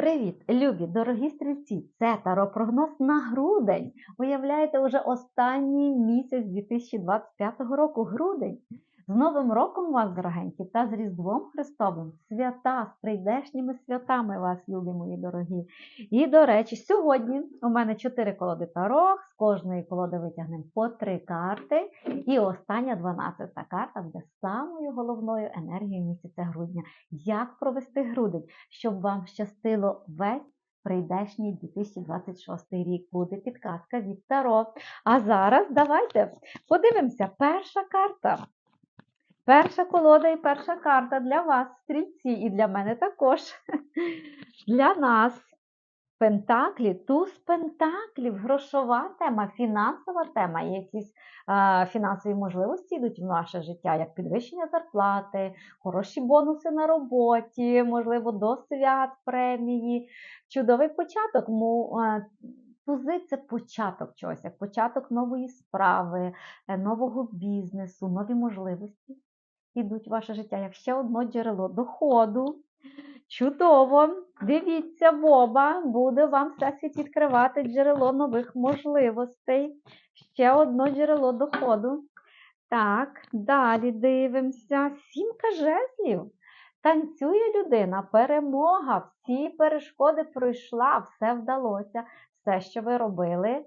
Привіт, любі, дорогі стрільці! Це таро-прогноз на грудень. Уявляєте, уже останній місяць 2025 року, грудень. З Новим роком вас, дорогенькі, та з Різдвом Христовим, свята з прийдешніми святами вас, любі мої дорогі. І, до речі, сьогодні у мене чотири колоди таро, з кожної колоди витягнемо по три карти. І остання 12-та карта буде самою головною енергією місяця грудня. Як провести грудень, щоб вам щастило весь прийдешній 2026 рік. Буде підказка від Таро. А зараз давайте подивимося. Перша карта. Перша колода і перша карта для вас, стрільці, і для мене також. Для нас Пентаклі, туз пентаклів, грошова тема, фінансова тема, якісь а, фінансові можливості йдуть в наше життя, як підвищення зарплати, хороші бонуси на роботі, можливо, до свят премії, чудовий початок. Му, а, Тузи це початок чогось, як початок нової справи, е, нового бізнесу, нові можливості йдуть в ваше життя, як ще одно джерело доходу. Чудово! Дивіться, Боба, буде вам всесвіт відкривати джерело нових можливостей. Ще одно джерело доходу. Так, далі дивимося. Сімка жезлів. Танцює людина, перемога, всі перешкоди пройшла, все вдалося, все, що ви робили,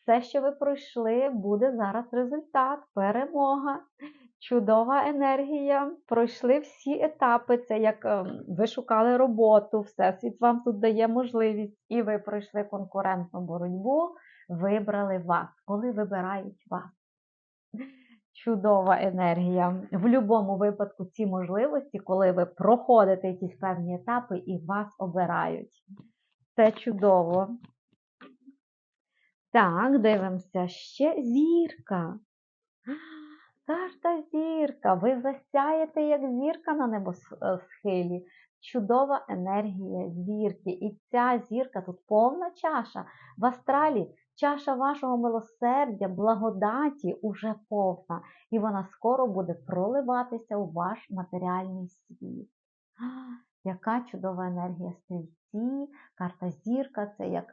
все, що ви пройшли, буде зараз результат, перемога. Чудова енергія. Пройшли всі етапи. Це як ем, ви шукали роботу, всесвіт вам тут дає можливість, і ви пройшли конкурентну боротьбу, вибрали вас, коли вибирають вас. Чудова енергія. В будь-якому випадку ці можливості, коли ви проходите якісь певні етапи і вас обирають. Це чудово. Так, дивимося ще зірка. Карта зірка, ви засяєте, як зірка на небосхилі. Чудова енергія зірки. І ця зірка тут повна чаша. В астралі чаша вашого милосердя, благодаті уже повна. І вона скоро буде проливатися у ваш матеріальний світ. Яка чудова енергія стрільці, карта зірка це як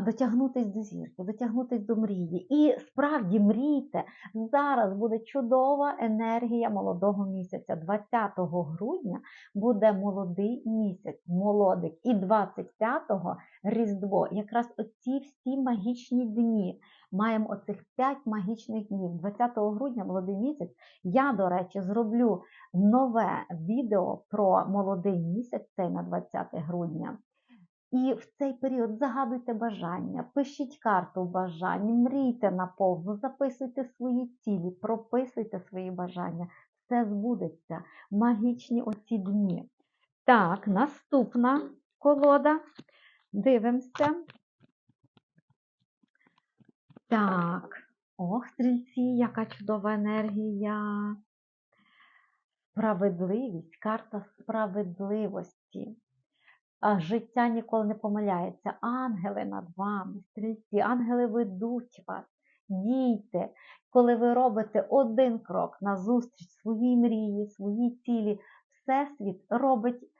дотягнутись до зірки, дотягнутись до мрії. І справді мрійте, зараз буде чудова енергія молодого місяця. 20 грудня буде молодий місяць, молодик, і 25-го Різдво. Якраз оці всі магічні дні. Маємо оцих 5 магічних днів. 20 грудня, молодий місяць. Я, до речі, зроблю нове відео про молодий місяць, цей на 20 грудня. І в цей період загадуйте бажання, пишіть карту бажань, мрійте наповну, записуйте свої цілі, прописуйте свої бажання. Все збудеться. Магічні оці дні. Так, наступна колода. Дивимося. Так, ох, стрільці, яка чудова енергія. Справедливість, карта справедливості життя ніколи не помиляється. Ангели над вами, стрільці, ангели ведуть вас. Дійте, коли ви робите один крок назустріч своїй мрії, своїй цілі, Всесвіт робить,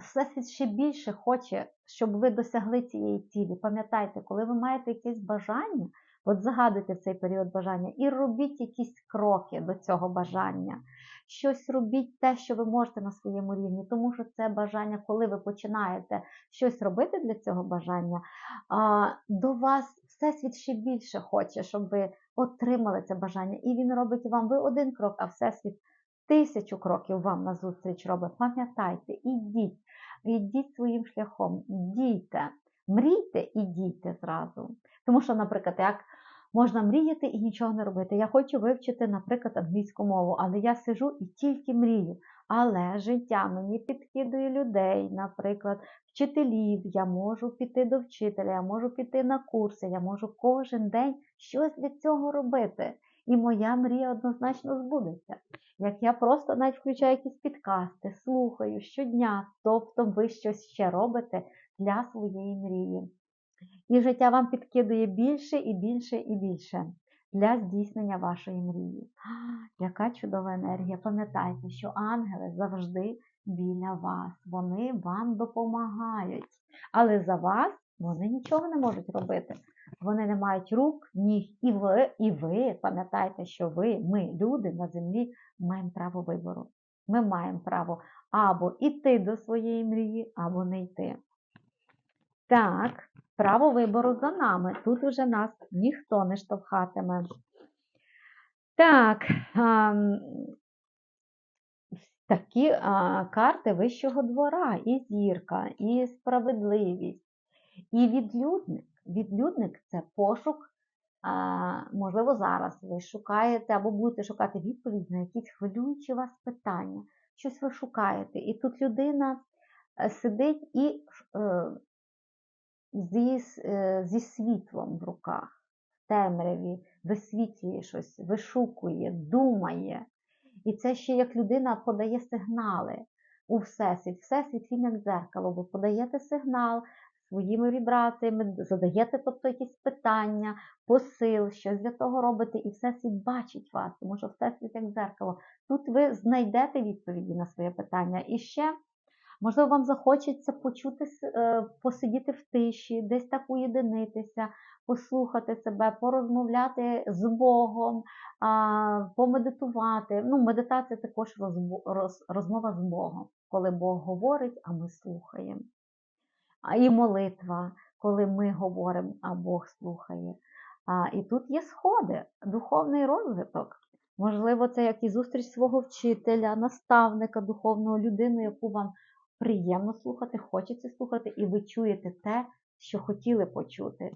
Всесвіт ще більше хоче, щоб ви досягли цієї цілі. Пам'ятайте, коли ви маєте якесь бажання, от загадуйте цей період бажання і робіть якісь кроки до цього бажання щось робіть те, що ви можете на своєму рівні, тому що це бажання, коли ви починаєте щось робити для цього бажання, до вас всесвіт ще більше хоче, щоб ви отримали це бажання. І він робить вам ви один крок, а всесвіт тисячу кроків вам назустріч робить. Пам'ятайте, ідіть, ідіть своїм шляхом, дійте, мрійте і дійте зразу. Тому що, наприклад, як Можна мріяти і нічого не робити. Я хочу вивчити, наприклад, англійську мову, але я сижу і тільки мрію. Але життя мені підкидує людей, наприклад, вчителів. Я можу піти до вчителя, я можу піти на курси, я можу кожен день щось для цього робити. І моя мрія однозначно збудеться. Як я просто навіть включаю якісь підкасти, слухаю щодня, тобто ви щось ще робите для своєї мрії. І життя вам підкидує більше і більше і більше для здійснення вашої мрії. Яка чудова енергія! Пам'ятайте, що ангели завжди біля вас, вони вам допомагають. Але за вас вони нічого не можуть робити. Вони не мають рук, ніг. І ви, і ви пам'ятайте, що ви, ми, люди на землі, маємо право вибору. Ми маємо право або йти до своєї мрії, або не йти. Так, право вибору за нами. Тут уже нас ніхто не штовхатиме. Так, ам, такі карти вищого двора, і зірка, і справедливість, і відлюдник. Відлюдник це пошук. Можливо, зараз ви шукаєте або будете шукати відповідь на якісь хвилюючі вас питання. Щось ви шукаєте. І тут людина е, сидить і е, зі, е, зі світлом в руках, в темряві, висвітлює щось, вишукує, думає. І це ще як людина подає сигнали у Всесвіт. Всесвіт він як дзеркало. Ви подаєте сигнал своїми вібраціями, задаєте тобто якісь питання, посил, щось для того робите, і Всесвіт бачить вас, тому що Всесвіт як дзеркало. Тут ви знайдете відповіді на своє питання. І ще, можливо, вам захочеться почути, е, посидіти в тиші, десь так уєдинитися, послухати себе, порозмовляти з Богом, помедитувати. Ну, медитація також розмова з Богом, коли Бог говорить, а ми слухаємо. А і молитва, коли ми говоримо, а Бог слухає. А, і тут є сходи, духовний розвиток. Можливо, це як і зустріч свого вчителя, наставника, духовного людини, яку вам приємно слухати, хочеться слухати, і ви чуєте те, що хотіли почути.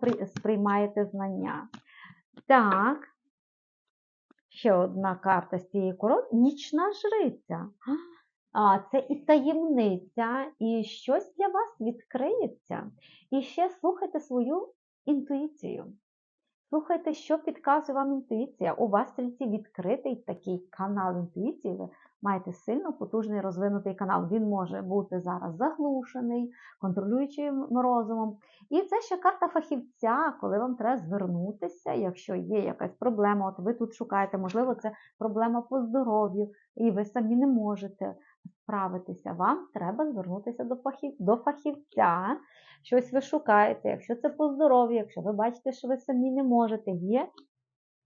При- сприймаєте знання. Так. Ще одна карта з цієї корони. Нічна жриця. А, це і таємниця, і щось для вас відкриється. І ще слухайте свою інтуїцію. Слухайте, що підказує вам інтуїція. У вас стрільці відкритий такий канал інтуїції. Ви маєте сильно потужний розвинутий канал. Він може бути зараз заглушений, контролюючим розумом. І це ще карта фахівця, коли вам треба звернутися, якщо є якась проблема. От ви тут шукаєте, можливо, це проблема по здоров'ю, і ви самі не можете справитися. Вам треба звернутися до фахів- до фахівця. Щось ви шукаєте, якщо це по здоров'ю, якщо ви бачите, що ви самі не можете, є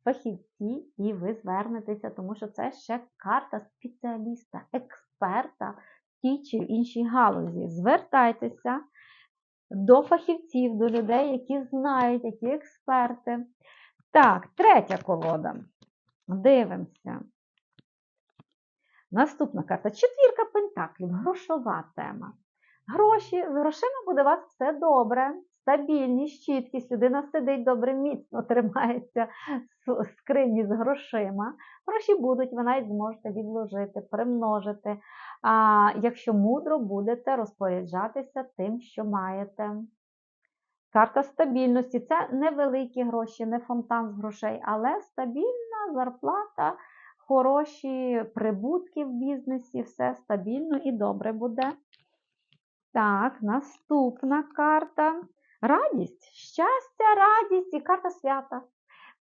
фахівці, і ви звернетеся, тому що це ще карта спеціаліста, експерта в тій чи іншій галузі. Звертайтеся до фахівців, до людей, які знають, які експерти. Так, третя колода. Дивимося. Наступна карта. Четвірка пентаклів, грошова тема. Гроші, з грошима буде у вас все добре, стабільність, чіткість, людина сидить добре, міцно тримається скрині з грошима. Гроші будуть, ви навіть зможете відложити, примножити. А якщо мудро будете розпоряджатися тим, що маєте. Карта стабільності це невеликі гроші, не фонтан з грошей, але стабільна зарплата, хороші прибутки в бізнесі, все стабільно і добре буде. Так, наступна карта. Радість, щастя, радість і карта свята.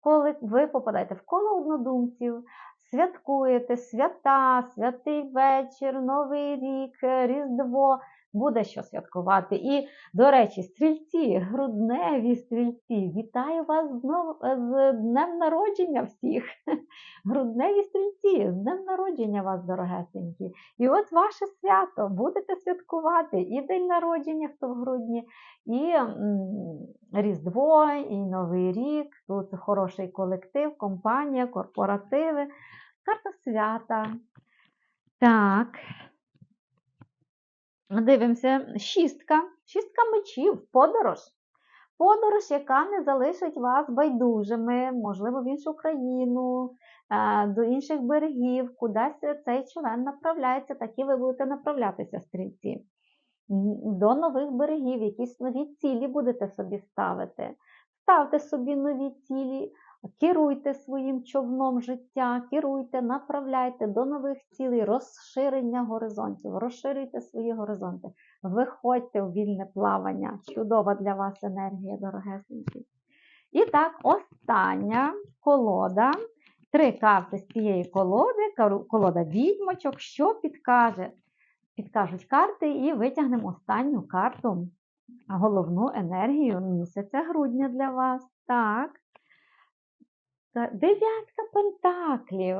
Коли ви попадаєте в коло однодумців, святкуєте свята, святий вечір, Новий рік, Різдво, буде що святкувати. І, до речі, стрільці, грудневі стрільці, вітаю вас знову з днем народження всіх. Грудневі стрільці, з днем народження вас, дорогесенькі. І от ваше свято будете святкувати і день народження, хто в грудні, і Різдво, і Новий рік. Тут хороший колектив, компанія, корпоративи, карта свята. Так. Дивимося, шістка. Шістка мечів, подорож. Подорож, яка не залишить вас байдужими, можливо, в іншу країну, е, до інших берегів, кудись цей човен направляється, так і ви будете направлятися, стрільці. До нових берегів, якісь нові цілі будете собі ставити. Ставте собі нові цілі, керуйте своїм човном життя, керуйте, направляйте до нових цілей, розширення горизонтів, розширюйте свої горизонти, виходьте у вільне плавання. Чудова для вас енергія, дорогесенькі. І так, остання колода три карти з цієї колоди, колода відьмочок, що підкаже? Підкажуть карти і витягнемо останню карту, головну енергію місяця грудня для вас. Так. Дев'ятка пентаклів.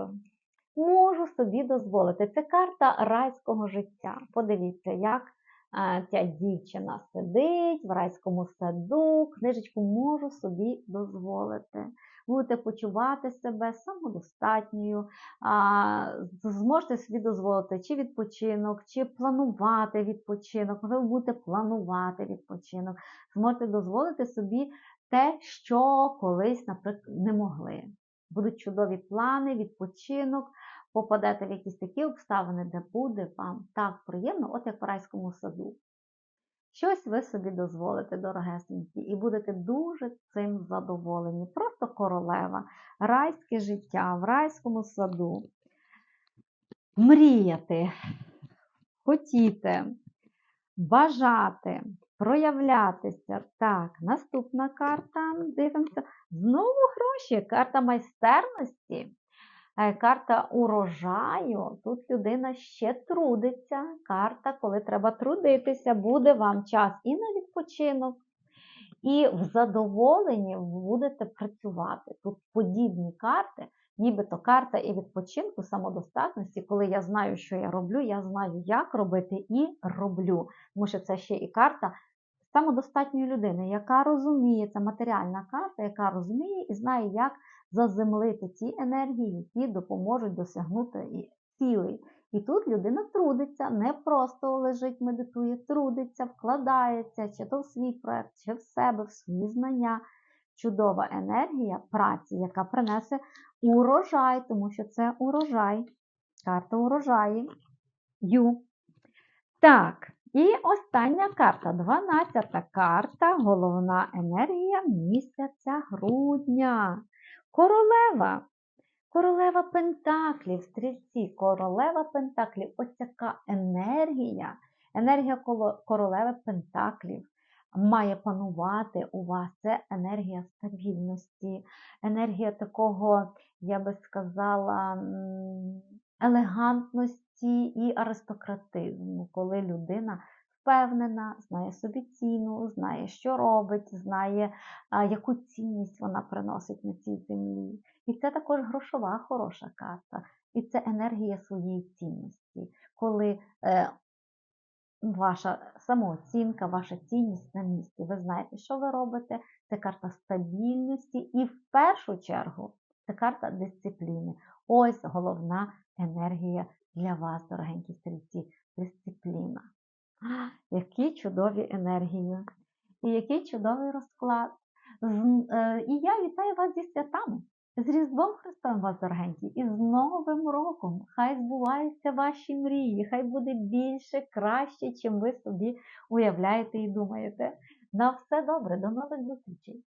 Можу собі дозволити. Це карта райського життя. Подивіться, як е, ця дівчина сидить в райському саду. Книжечку можу собі дозволити. Будете почувати себе самодостатньою, зможете собі дозволити чи відпочинок, чи планувати відпочинок. Ви будете планувати відпочинок, зможете дозволити собі те, що колись, наприклад, не могли. Будуть чудові плани, відпочинок, попадете в якісь такі обставини, де буде вам так приємно, от як в райському саду. Щось ви собі дозволите, дорогесенькі, і будете дуже цим задоволені. Просто королева, райське життя в райському саду. Мріяти, хотіти, бажати, проявлятися. Так, наступна карта. Дивимося. Знову гроші, карта майстерності. Е, Карта урожаю. Тут людина ще трудиться. Карта, коли треба трудитися, буде вам час і на відпочинок, і в задоволенні будете працювати. Тут подібні карти, нібито карта і відпочинку, самодостатності, коли я знаю, що я роблю, я знаю, як робити і роблю. Тому що це ще і карта самодостатньої людини, яка розуміє, це матеріальна карта, яка розуміє і знає, як заземлити ті енергії, які допоможуть досягнути цілей. І тут людина трудиться, не просто лежить, медитує, трудиться, вкладається, чи то в свій проект, чи в себе, в свої знання. Чудова енергія праці, яка принесе урожай, тому що це урожай, карта урожаю. Ю. Так, і остання карта, 12 карта, головна енергія місяця грудня. Королева. Королева Пентаклів, стрільці, королева Пентаклів. Ось яка енергія, енергія королеви Пентаклів має панувати у вас. Це енергія стабільності, енергія такого, я би сказала, елегантності і аристократизму, коли людина впевнена, знає собі ціну, знає, що робить, знає, яку цінність вона приносить на цій землі. І це також грошова хороша карта. І це енергія своєї цінності, коли е, ваша самооцінка, ваша цінність на місці. Ви знаєте, що ви робите. Це карта стабільності і в першу чергу це карта дисципліни. Ось головна енергія для вас, дорогенькі стрільці, дисципліна. Які чудові енергії! І який чудовий розклад! Е, І я вітаю вас зі святами, з Різдвом Христом вас, Аргенті, і з Новим роком! Хай збуваються ваші мрії, хай буде більше, краще, чим ви собі уявляєте і думаєте. На все добре, до нових зустрічей!